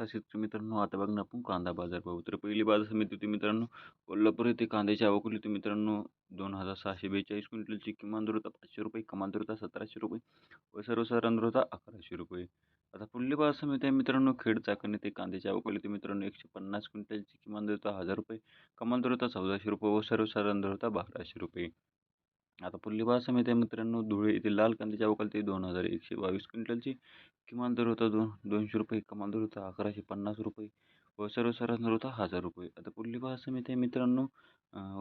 नमस्कार शेतकरी मित्रांनो आता बघ ना आपण कांदा बाजार पाहू. तर पहिली बाजार समिती होती मित्रांनो कोल्हापूर येथे कांद्याची आवक होती मित्रांनो दोन हजार सहाशे बेचाळीस क्विंटलची किमान दर होता पाचशे रुपये कमाल दर होता सतराशे रुपये व सर्वसाधारण दर होता अकराशे रुपये. आता पुढली बाजार समिती आहे मित्रांनो खेड चाकण येथे कांद्याची आवक होती मित्रांनो एकशे पन्नास क्विंटलची किमान दर होता हजार रुपये कमाल दर होता चौदाशे रुपये व सर्वसाधारण दर होता बाराशे रुपये. आता पुढली बाजार समिती मित्रांनो धुळे येथे लाल कांद्याच्या आवक दोन हजार एकशे बावीस क्विंटलची. किमान दर होता दोन दोनशे रुपये कमाल दर होता अकराशे पन्नास रुपये व सर्वसाधारण दर होता हजार रुपये. आता पुढली बाजार समिती मित्रांनो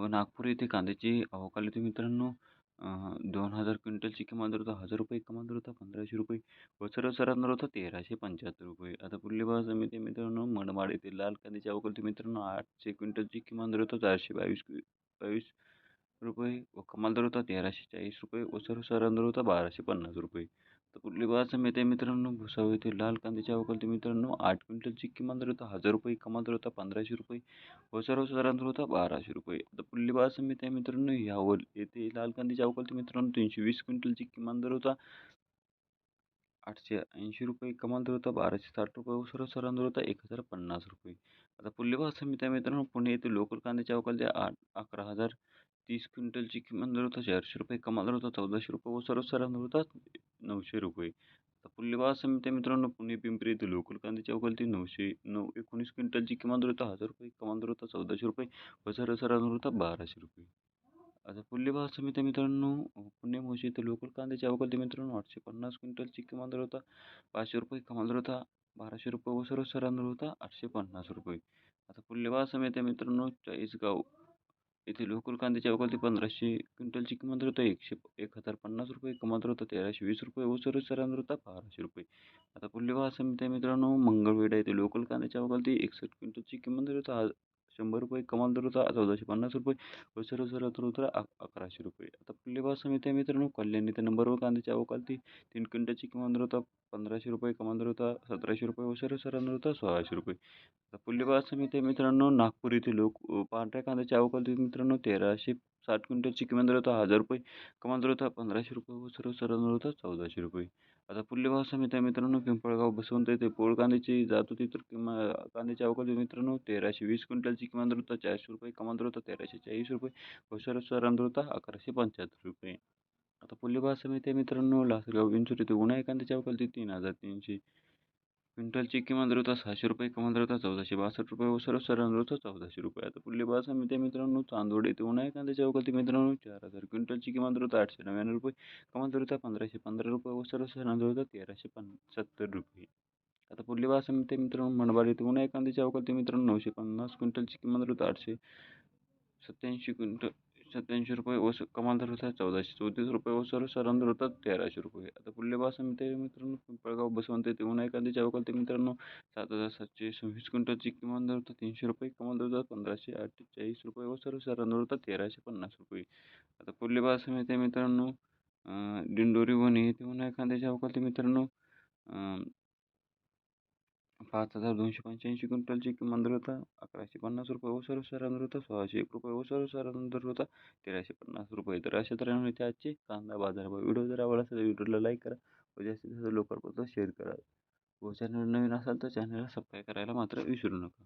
व नागपूर येथे कांद्याची आवक होती मित्रांनो दोन हजार क्विंटलची किमान दर होता हजार रुपये कमाल दर होता पंधराशे रुपये व सर्वसाधारण दर होता तेराशे पंच्याहत्तर रुपये. आता पुढली बाजार समिती मित्रांनो मनमाड येथे लाल कांद्याची आवक मित्रांनो आठशे क्विंटलची किमान दर होता चारशे बावीस बावीस रुपये व कमाल दर होता तेराशे चाळीस रुपये व सर्वसाधारण दर होता बाराशे पन्नास रुपये. तर कुठली बाजार समिती आहे मित्रांनो? भुसावळ येथे लाल कांद्याच्या आवक मित्रांनो. आठ क्विंटलची किमान दर होता हजार रुपये कमाल दर होता पंधराशे रुपये व सर्वसाधारण दर होता बाराशे रुपये. आता पुढली बाजार समिती आहे मित्रांनो? यावल येथे लाल कांद्याच्या आवक मित्रांनो. तीनशे वीस क्विंटलची किमान दर होता आठशे ऐंशी रुपये कमाल दर होता बाराशे साठ रुपये व सर्वसाधारण दर होता एक हजार पन्नास रुपये. आता पुढली बाजार समिती आहे मित्रांनो? पुणे येथे लोकल कांद्याच्या आवक आठ अकरा हजार तीस क्विंटलची किमान दर होता चारशे रुपये कमाल दर होता चौदाशे रुपये व सर्वसाधारण दर होता नऊशे रुपये. आता पुढली बाजार समिती मित्रांनो पुणे पिंपरी येथे लोकल कांद्याची अवकाल ती नऊशे नऊ एकोणीस क्विंटलची किमान दर होता हजार रुपये कमाल दर होता चौदाशे रुपये व सर्वसाधारण दर होता बाराशे रुपये. आता पुढली बाजार समिती मित्रांनो पुणे मोशी येथे लोकल कांद्याची अवकाल मित्रांनो आठशे पन्नास क्विंटलची किमान दर होता पाचशे रुपये कमाल दर होता बाराशे रुपये व सर्वसाधारण दर होता आठशे पन्नास रुपये. आता पुढली बाजार समिती मित्रांनो चाळीसगाव. येथे लोकल कांद्याची अवकाल ती पंधराशे क्विंटलची किमान दर होता एकशे एक हजार पन्नास रुपये कमाल दर होता तेराशे वीस रुपये व सर्वसाधारण होता बाराशे रुपये. आता पुढली बाजार समिती मित्रांनो. मंगळवेढा येथे लोकल कांद्याच्या अवकाल ती एकसष्ट क्विंटलची किमान दर होता शंभर रुपये कमाल दर होता चौदाशे पन्नास रुपये. व सर्वसाधारण दर होता अकराशे रुपये. आता पुढली बाजार समिती मित्रांनो. कल्याण येथे नंबर व कांद्याची ती तीन क्विंटलची किमान दर होता पंधराशे रुपये कमाल दर होता सतराशे रुपये व सरांवर होता सोळाशे रुपये. आता पुढली बाजार समिती मित्रांनो नागपूर येथे लोक पांढऱ्या कांद्याच्या अवकाल मित्रांनो तेराशे साठ क्विंटलची किमान दर होता हजार रुपये कमाल दर होता पंधराशे रुपये व सर्वसाधारण दर होता चौदाशे रुपये. आता पुढली समित्या मित्रांनो पिंपळगाव बसवंत येथे पोळ कांद्याची जात होती तर किंवा कांद्याच्या अवकाल मित्रांनो तेराशे वीस क्विंटलची किमान दर होता चारशे रुपये कमाल दर होता तेराशे चाळीस रुपये व सर्वसाधारण होता अकराशे पंच्याहत्तर रुपये. आता पुढली समित्या मित्रांनो लासलगाव विंचूर येथे उन्हाळी कांद्याची अवकाल ती तीन हजार तीनशे. क्विंटलची किमान दर होता सहाशे रुपये कमाल दर होता चौदाशे बासष्ट रुपये व सर्वसाधारण दर होता चौदाशे रुपये. आता पुढली बाजार समिती मित्रांनो चांदोड येथे उन्हाळी कांद्याची अवकाल मित्रांनो चार हजार. क्विंटलची किमान दर होता आठशे नव्याण्णव रुपये कमाल दर होता पंधराशे पंधरा रुपये व सर्वसाधारण दर होता तेराशे पंच्याहत्तर सत्तर रुपये. आता पुढली बाजार समिती मित्रांनो मनबाड येथे उन्हाळी कांद्याची अवकाल मित्रांनो नऊशे पन्नास क्विंटलची किमान दर होता आठशे सत्याऐंशी क्विंटल. सत्याऐंशी रुपये व कमाल दर होता चौदाशे चौतीस रुपये व सर्वसाधारण दर होता तेराशे रुपये. आता पुढले आम्ही समिती मित्रांनो. पिंपळगाव बसवंत ते उन्हाळी कांद्याची अवकाल ते मित्रांनो. सात हजार सातशे सव्वीस क्विंटलची किमान दर होता. तीनशे रुपये. कमाल दर होता. पंधराशे अठ्ठेचाळीस रुपये व सर्वसाधारण दर होता. तेराशे पन्नास रुपये. आता पुढले बाजार समिती मित्रांनो. दिंडोरी वणी येथे उन्हाळी कांद्याची अवकाल ते मित्रांनो पाच हजार दोनशे पंच्याऐंशी क्विंटलची किमान दर होता अकराशे पन्नास रुपये ओसर सर्वसाधारण होता सोळाशे एक रुपये ओसर सर्वसाधारण होता तेराशे पन्नास रुपये तर अशा तऱ्हेने होते आजचे कांदा बाजार व्हिडिओ जर आवडला असेल तर व्हिडिओला लाईक करा. व जास्तीत जास्त लोकांपर्यंत शेअर करा. व चॅनल नवीन असाल तर चॅनलला सबस्क्राईब करायला मात्र विसरू नका.